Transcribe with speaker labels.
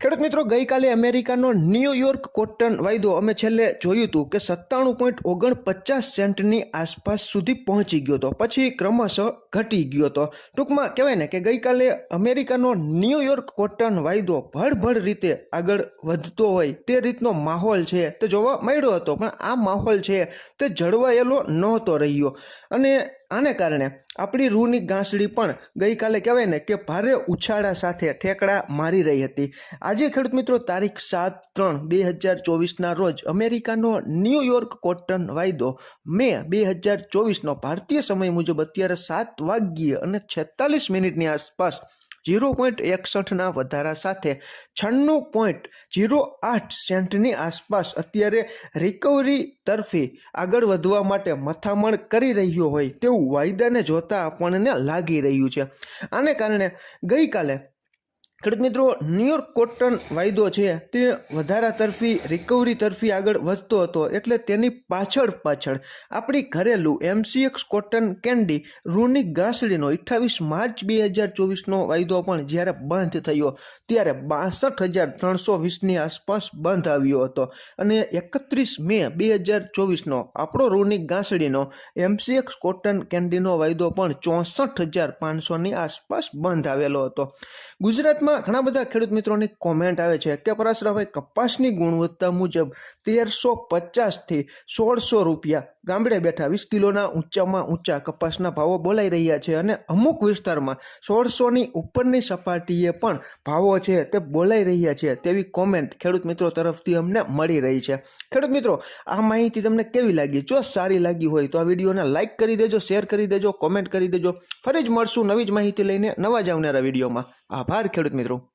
Speaker 1: ખેડૂત મિત્રો, ગઈકાલે અમેરિકાનો ન્યૂયોર્ક કોટન વાયદો અમે છેલ્લે જોયું હતું કે સત્તાણું પોઈન્ટ ઓગણપચાસ સેન્ટની આસપાસ સુધી પહોંચી ગયો હતો. પછી ક્રમશઃ ઘટી ગયો હતો. ટૂંકમાં કહેવાય ને કે ગઈકાલે અમેરિકાનો ન્યૂયોર્ક કોટન વાયદો ભડભડ રીતે આગળ વધતો હોય તે રીતનો માહોલ છે તે જોવા મળ્યો હતો. પણ આ માહોલ છે તે જળવાયેલો નહોતો રહ્યો. અને આને કારણે આપણી રૂની ગાંસડી પણ ગઈકાલે કહેવાય ને કે ભારે ઉછાળા સાથે ઠેકડા મારી રહી હતી. આજે ખેડૂત મિત્રો તારીખ સાત ત્રણ બે હજાર ચોવીસના રોજ અમેરિકાનો ન્યુયોર્ક કોટન વાયદો મે બે હજાર ચોવીસનો ભારતીય સમય મુજબ અત્યારે સાત વાગ્યે અને છેતાલીસ મિનિટની આસપાસ જીરો પોઈન્ટ એકસઠના વધારા સાથે છન્નું પોઈન્ટ જીરો આઠ સેન્ટની આસપાસ અત્યારે રિકવરી તરફી આગળ વધવા માટે મથામણ કરી રહ્યો હોય તેવું વાયદાને જોતા આપણને લાગી રહ્યું છે. આને કારણે ગઈકાલે ખેડૂત મિત્રો ન્યુયોર્ક કોટન વાયદો છે તે વધારા તરફી રિકવરી તરફી આગળ વધતો હતો એટલે તેની પાછળ પાછળ આપણી ઘરેલું એમસીએક્સ કોટન કેન્ડી રૂની ગાંસડીનો અઠ્ઠાવીસ માર્ચ બે હજાર ચોવીસનો વાયદો પણ જ્યારે બંધ થયો, ત્યારે બાસઠ હજાર ત્રણસો વીસની આસપાસ બંધ આવ્યો હતો અને એકત્રીસ મે બે હજાર ચોવીસનો આપણો રૂની ગાંસડીનો એમસીએક્સ કોટન કેન્ડીનો વાયદો પણ ચોસઠ હજાર પાંચસોની આસપાસ બંધ આવેલો હતો. ગુજરાતમાં ઘણા બધા ખેડૂત મિત્રોની કોમેન્ટ આવે છે કે પરાશરાભાઈ, કપાસની ગુણવત્તા મુજબ તેરસો પચાસથી સોળસો રૂપિયા ગામડે બેઠા વીસ કિલોના ઊંચામાં ઊંચા કપાસના ભાવો બોલાઈ રહ્યા છે અને અમુક વિસ્તારમાં સોળસોની ઉપરની સપાટીએ પણ ભાવો છે તે બોલાઈ રહ્યા છે તેવી કોમેન્ટ ખેડૂત મિત્રો તરફથી અમને મળી રહી છે. ખેડૂત મિત્રો, આ માહિતી તમને કેવી લાગી? જો સારી લાગી હોય તો આ વિડીયોને લાઇક કરી દેજો શેર કરી દેજો કોમેન્ટ કરી દેજો. ફરી જ મળશું નવી જ માહિતી લઈને નવા જ આવનારા વિડીયોમાં. આભાર ખેડૂત મિત્રો